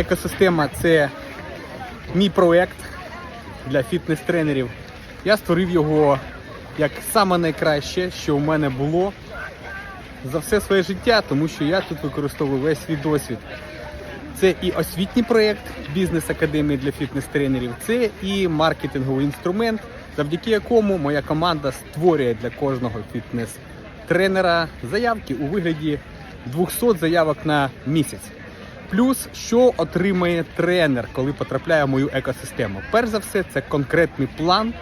Екосистема це мій проект для фітнес-тренерів. Я створив його як саме найкраще, що у мене було за все своє життя, тому що я тут використовую весь свій досвід. Це і освітній проєкт бізнес-академії для фітнес-тренерів, це і маркетинговий інструмент, завдяки якому моя команда створює для кожного фітнес-тренера заявки у вигляді 200 заявок на місяць. Плюс, що отримає тренер, коли потрапляє в мою екосистему. Перш за все, це конкретний план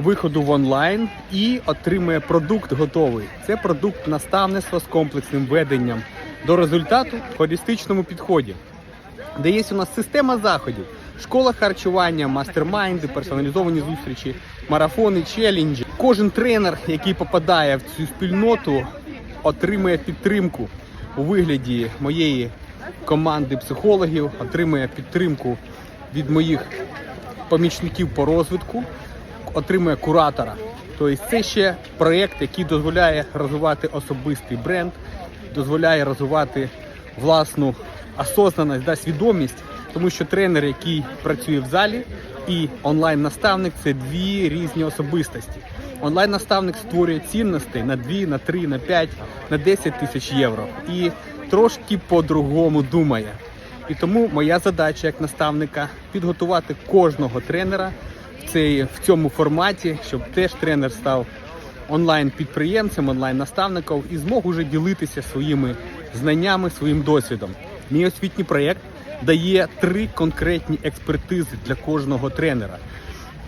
виходу в онлайн і отримує продукт готовий. Це продукт наставництва з комплексним веденням до результату в холістичному підході де є у нас система заходів, школа харчування, мастер-майнди, персоналізовані зустрічі, марафони, челенджі. Кожен тренер, який попадає в цю спільноту, отримує підтримку у вигляді моєї команди психологів, отримує підтримку від моїх помічників по розвитку, отримує куратора. Тобто це ще проєкт, який дозволяє розвивати особистий бренд, дозволяє розвивати власну осознаність, да, свідомість, тому що тренер, який працює в залі, і онлайн-наставник це дві різні особистості. Онлайн-наставник створює цінності на 2, на 3, на 5, на 10 тисяч євро і трошки по-другому думає. І тому моя задача як наставника підготувати кожного тренера в, цей, в цьому форматі, щоб теж тренер став онлайн-підприємцем, онлайн-наставником і змог уже ділитися своїми знаннями, своїм досвідом. Мій освітній проєкт дає три конкретні експертизи для кожного тренера.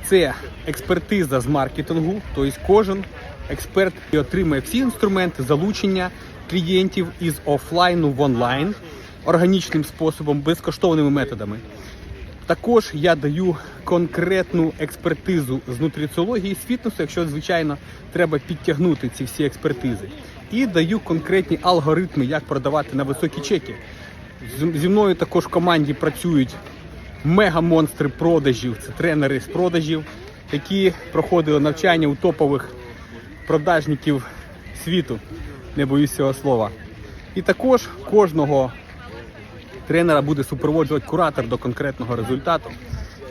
Це експертиза з маркетингу, тобто кожен експерт отримує всі інструменти залучення клієнтів із офлайну в онлайн органічним способом, безкоштовними методами. Також я даю конкретну експертизу з нутриціології, з фітнесу, якщо, звичайно, треба підтягнути ці всі експертизи. І даю конкретні алгоритми, як продавати на високі чеки. Зі мною також в команді працюють мега-монстри продажів, це тренери з продажів, які проходили навчання у топових продажників світу, не боюсь цього слова. І також кожного тренера буде супроводжувати куратор до конкретного результату,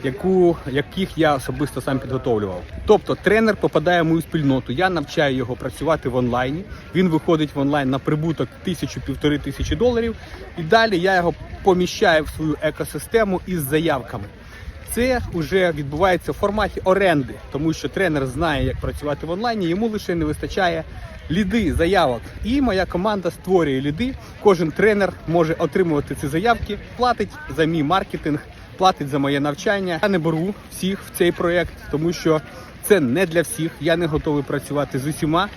яку, яких я особисто сам підготовлював. Тобто тренер попадає в мою спільноту, я навчаю його працювати в онлайні. Він виходить в онлайн на прибуток тисячу-півтори тисячі доларів. І далі я його поміщаю в свою екосистему із заявками. Це вже відбувається в форматі оренди, тому що тренер знає, як працювати в онлайні, йому лише не вистачає ліди, заявок. І моя команда створює ліди. Кожен тренер може отримувати ці заявки, платить за мій маркетинг, платить за моє навчання. Я не беру всіх в цей проєкт, тому що це не для всіх. Я не готовий працювати з усіма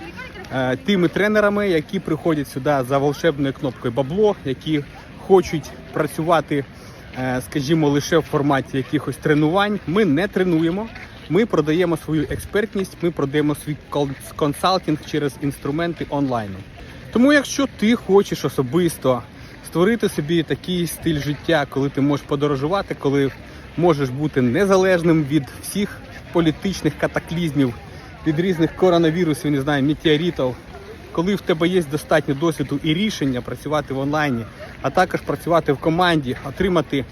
е, тими тренерами, які приходять сюди за волшебною кнопкою бабло, які хочуть працювати скажімо, лише в форматі якихось тренувань. Ми не тренуємо. Ми продаємо свою експертність, ми продаємо свій кон- консалтинг через інструменти онлайну. Тому, якщо ти хочеш особисто створити собі такий стиль життя, коли ти можеш подорожувати, коли можеш бути незалежним від всіх політичних катаклізмів, від різних коронавірусів, не знаю, метеоритів, коли в тебе є достатньо досвіду і рішення працювати в онлайні, а також працювати в команді, отримати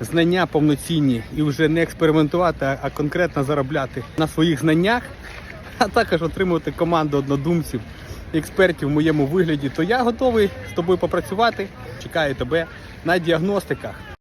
знання повноцінні і вже не експериментувати, а- конкретно заробляти на своїх знаннях, а також отримувати команду однодумців, експертів в моєму вигляді, то я готовий з тобою попрацювати. Чекаю тебе на діагностиках.